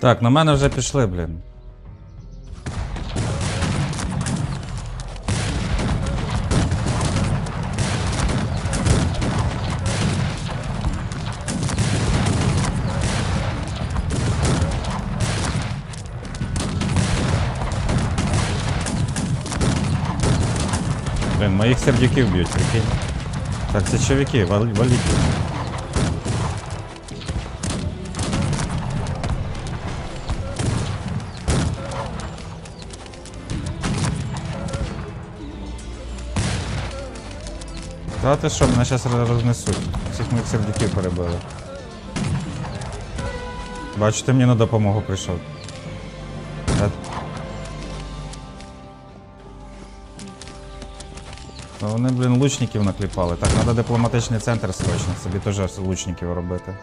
Так, на мене вже пішли, блін. Блін, моїх сердюків б'ють, прикинь. Так, січовики, вал- валіть. Та ти що, мене зараз рознесуть. Всіх моїх сердюків перебили. Бачите, мені на допомогу прийшов. Та... Та Вони, блін, лучників накліпали. Так, треба дипломатичний центр срочно, собі теж лучників робити.